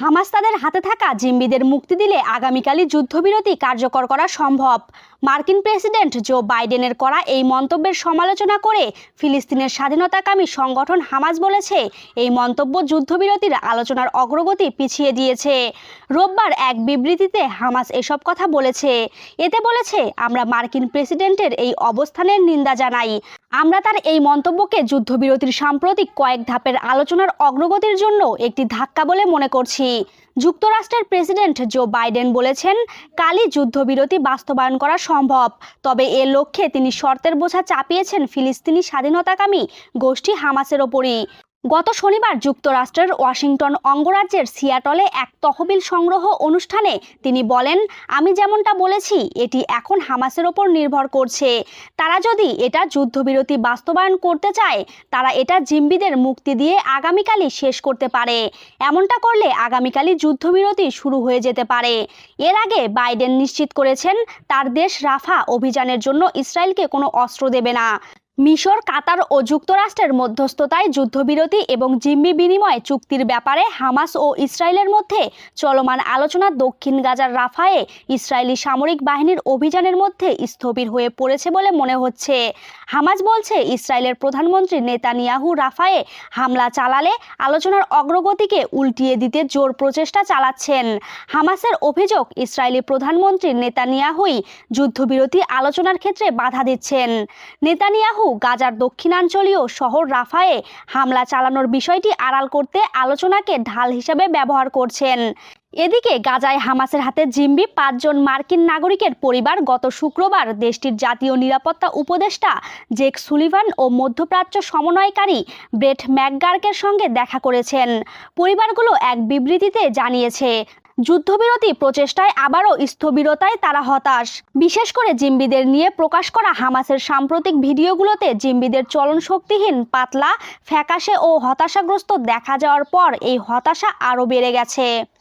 Hamas তাদের হাতে থাকা জিম্বিদের মুক্তি দিলে আগামীকালই যুদ্ধবিরতি কার্যকর করা সম্ভব। মার্কিন প্রেসিডেন্ট জো বাইডেনের করা এই মন্তব্যের সমালোচনা করে ফিলিস্তিনের স্বাধীনতাকামী সংগঠন হামাস বলেছে, এই মন্তব্য যুদ্ধবিরতির আলোচনার অগ্রগতি পিছিয়ে দিয়েছে। রোববার এক বিবৃতিতে হামাস এসব কথা বলেছে। এতে বলেছে, আমরা মার্কিন প্রেসিডেন্টের এই অবস্থানের নিন্দা জানাই। আমরা তার এই মন্তব্যকে যুদ্ধবিরতির সাম্প্রতিক কয়েক ধাপের আলোচনার অগ্রগতির জন্য একটি ধাক্কা বলে মনে করছি। যুক্তরাষ্ট্রের প্রেসিডেন্ট জো বাইডেন বলেছেন, কালই যুদ্ধবিরতি বাস্তবায়ন করা সম্ভব। তবে এ লক্ষ্যে তিনি শর্তের বোঝা চাপিয়েছেন ফিলিস্তিনি স্বাধীনতাকামী গোষ্ঠী হামাসের ওপরই। গত শনিবার যুক্তরাষ্ট্রের ওয়াশিংটন অঙ্গরাজ্যের সিয়াটলে এক তহবিল সংগ্রহ অনুষ্ঠানে তিনি বলেন, আমি যেমনটা বলেছি, এটি এখন হামাসের ওপর নির্ভর করছে। তারা যদি এটা যুদ্ধবিরতি বাস্তবায়ন করতে চায়, তারা এটা জিম্বিদের মুক্তি দিয়ে আগামীকালই শেষ করতে পারে। এমনটা করলে আগামীকালই যুদ্ধবিরতি শুরু হয়ে যেতে পারে। এর আগে বাইডেন নিশ্চিত করেছেন, তার দেশ রাফা অভিযানের জন্য ইসরায়েলকে কোনো অস্ত্র দেবে না। মিশর, কাতার ও যুক্তরাষ্ট্রের মধ্যস্থতায় যুদ্ধবিরতি এবং জিম্মি বিনিময় চুক্তির ব্যাপারে হামাস ও ইসরায়েলের মধ্যে চলমান আলোচনা দক্ষিণ গাজার রাফায়ে ইসরায়েলি সামরিক বাহিনীর অভিযানের মধ্যে স্থবির হয়ে পড়েছে বলে মনে হচ্ছে। হামাস বলছে, ইসরায়েলের প্রধানমন্ত্রী নেতানিয়াহু রাফায়ে হামলা চালালে আলোচনার অগ্রগতিকে উল্টিয়ে দিতে জোর প্রচেষ্টা চালাচ্ছেন। হামাসের অভিযোগ, ইসরায়েলি প্রধানমন্ত্রী নেতানিয়াহুই যুদ্ধবিরতি আলোচনার ক্ষেত্রে বাধা দিচ্ছেন। নেতানিয়াহু গাজার দক্ষিণাঞ্চলীয় শহর রাফায়ে হামলা চালানোর বিষয়টি আড়াল করতে আলোচনাকে ঢাল হিসেবে ব্যবহার করছেন। এদিকে গাজায় হামাসের হাতে জিম্বি পাঁচজন মার্কিন নাগরিকের পরিবার গত শুক্রবার দেশটির জাতীয় নিরাপত্তা উপদেষ্টা জেক সুলিভান ও মধ্যপ্রাচ্য সমন্বয়কারী ব্রেট ম্যাকগার্কের সঙ্গে দেখা করেছেন। পরিবারগুলো এক বিবৃতিতে জানিয়েছে যুদ্ধবিরতি প্রচেষ্টায় আবারও স্থবিরতায় তারা হতাশ। বিশেষ করে জিম্বিদের নিয়ে প্রকাশ করা হামাসের সাম্প্রতিক ভিডিওগুলোতে জিম্বিদের চলন শক্তিহীন পাতলা, ফ্যাকাশে ও হতাশাগ্রস্ত দেখা যাওয়ার পর এই হতাশা আরও বেড়ে গেছে।